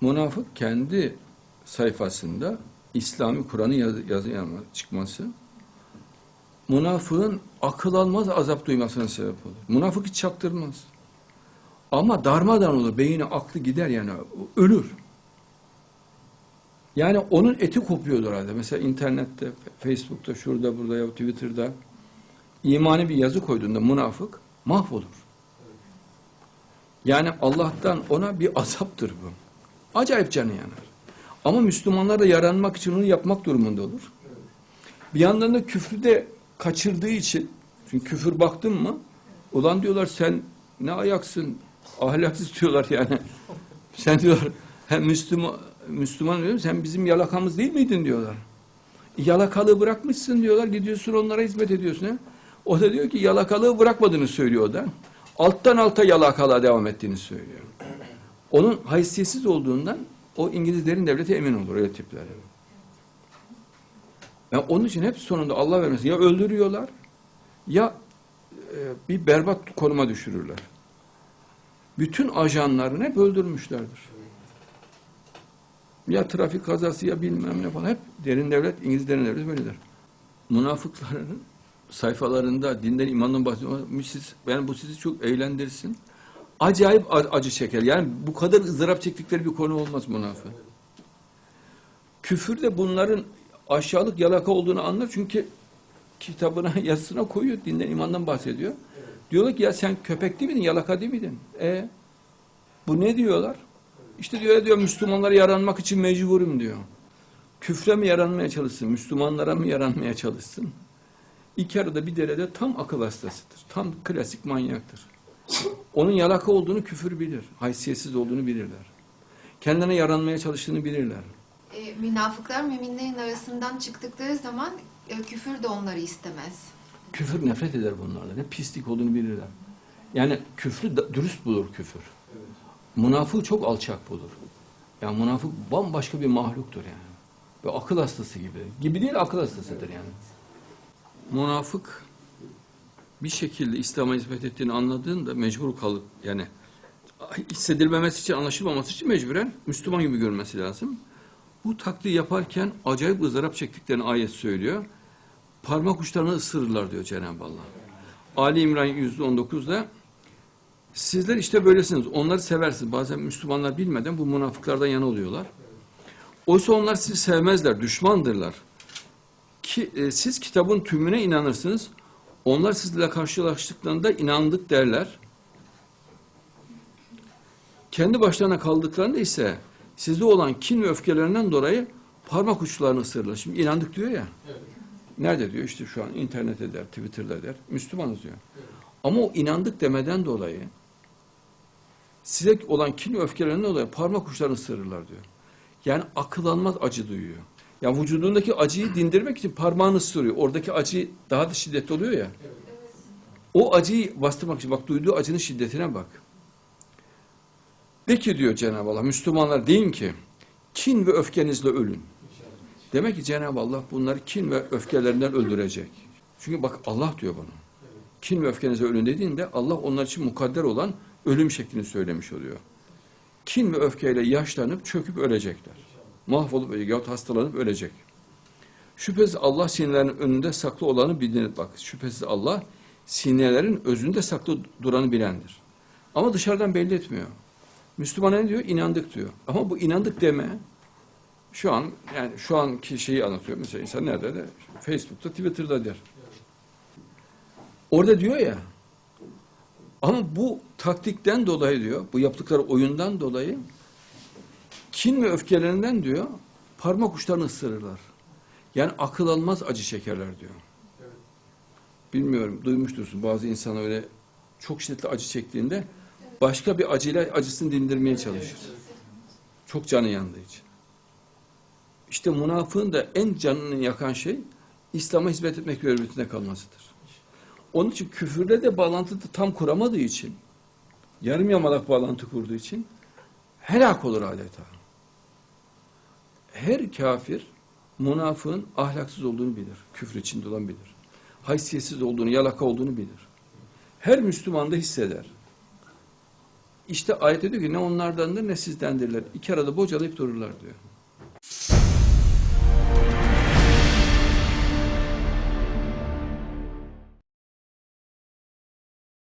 Münafık kendi sayfasında İslami Kur'an'ı yaz, yazı yazma- çıkması münafığın akıl almaz azap duymasına sebep olur. Münafık hiç çaktırmaz. Ama darmadan olur. Beyni aklı gider yani. Ölür. Yani onun eti kopuyordur herhalde. Mesela internette, Facebook'ta, şurada, burada ya Twitter'da imani bir yazı koyduğunda münafık mahvolur. Yani Allah'tan ona bir azaptır bu. Acayip canı yanar. Ama Müslümanlar da yaranmak için onu yapmak durumunda olur. Bir yandan da küfrü de kaçırdığı için, çünkü küfür baktın mı, ulan diyorlar sen ne ayaksın, ahlaksız diyorlar yani. Sen diyorlar, hem Müslüman, Müslüman diyorum, sen bizim yalakamız değil miydin diyorlar. Yalakalığı bırakmışsın diyorlar, gidiyorsun onlara hizmet ediyorsun. He? O da diyor ki yalakalığı bırakmadığını söylüyor o da. Alttan alta yalakalığa devam ettiğini söylüyor. Onun haysiyetsiz olduğundan o İngilizlerin devleti emin olur öyle tipler. Yani onun için hep sonunda Allah vermesin ya öldürüyorlar ya e, bir berbat konuma düşürürler. Bütün ajanlarını hep öldürmüşlerdir. Ya trafik kazası ya bilmem ne falan hep derin devlet, İngiliz derin devlet böyledir. Münafıkların sayfalarında dinden imandan bahsediyor. Siz, yani bu sizi çok eğlendirsin. Acayip acı çeker. Yani bu kadar ızdırap çektikleri bir konu olmaz münafık. Küfür de bunların aşağılık yalaka olduğunu anlar. Çünkü kitabına, yazısına koyuyor. Dinden imandan bahsediyor. Diyorlar ki ya sen köpek değil miydin, yalaka değil miydin? E bu ne diyorlar? İşte diyor, diyor Müslümanlara yaranmak için mecburum diyor. Küfre mi yaranmaya çalışsın, Müslümanlara mı yaranmaya çalışsın? İki arada bir derede tam akıl hastasıdır. Tam klasik manyaktır. Onun yalaka olduğunu küfür bilir. Haysiyetsiz olduğunu bilirler. Kendine yaranmaya çalıştığını bilirler. E, münafıklar müminlerin arasından çıktıkları zaman e, küfür de onları istemez. Küfür nefret eder bunlardan. Ne pislik olduğunu bilirler. Yani küfrü dürüst bulur küfür. Münafığı çok alçak bulur. Yani münafık bambaşka bir mahluktur yani. Ve akıl hastası gibi. Gibi değil akıl hastasıdır yani. Münafık bir şekilde İslam'a hizmet ettiğini anladığında mecbur kalıp yani hissedilmemesi için anlaşılmaması için mecburen Müslüman gibi görmesi lazım. Bu taktiği yaparken acayip ızdırap çektiklerini ayet söylüyor. Parmak uçlarını ısırırlar diyor Cenab-ı Allah. Ali İmran %19'da sizler işte böylesiniz. Onları seversiniz. Bazen Müslümanlar bilmeden bu münafıklardan yana oluyorlar. Oysa onlar sizi sevmezler, düşmandırlar. Ki e, siz kitabın tümüne inanırsınız. Onlar sizle karşılaştıklarında inandık derler. Kendi başlarına kaldıklarında ise sizde olan kin ve öfkelerinden dolayı parmak uçlarını ısırırlar. Şimdi inandık diyor ya. Nerede diyor? İşte şu an internette der, Twitter'da der. Müslümanız diyor. Ama o inandık demeden dolayı size olan kin ve öfkelerinden dolayı parmak uçlarını ısırırlar diyor. Yani akıl almaz acı duyuyor. Yani vücudundaki acıyı dindirmek için parmağını ısırıyor. Oradaki acı daha da şiddetli oluyor ya. O acıyı bastırmak için bak duyduğu acının şiddetine bak. De ki diyor Cenab-ı Allah Müslümanlar deyin ki kin ve öfkenizle ölün. Demek ki Cenab-ı Allah bunları kin ve öfkelerinden öldürecek. Çünkü bak Allah diyor bunu. Kin ve öfkenize ölün dediğinde Allah onlar için mukadder olan ölüm şeklini söylemiş oluyor. Kin ve öfkeyle yaşlanıp çöküp ölecekler. Mahvolup ölecek yahut hastalanıp ölecek. Şüphesiz Allah sinirlerin önünde saklı olanı bilinir. Bak şüphesiz Allah sinirlerin özünde saklı duranı bilendir. Ama dışarıdan belli etmiyor. Müslüman ne diyor? İnandık diyor. Ama bu inandık deme şu an yani şu anki şeyi anlatıyor. Mesela insan nerede de Facebook'ta, Twitter'da der. Orada diyor ya ama bu taktikten dolayı diyor, bu yaptıkları oyundan dolayı kin ve öfkelerinden diyor parmak uçlarını ısırırlar. Yani akıl almaz acı çekerler diyor. Bilmiyorum duymuştursun bazı insan öyle çok şiddetli acı çektiğinde başka bir acıyla acısını dindirmeye çalışır. Çok canı yandığı için. İşte münafığın da en canını yakan şey İslam'a hizmet etmek hürmetine kalmasıdır. Onun için küfürle de bağlantı tam kuramadığı için, yarım yamalak bağlantı kurduğu için helak olur adeta. Her kafir münafığın ahlaksız olduğunu bilir. Küfür içinde olan bilir. Haysiyetsiz olduğunu, yalaka olduğunu bilir. Her Müslüman da hisseder. İşte ayet diyor ki ne onlardandır ne sizdendirler. İki arada bocalayıp dururlar diyor.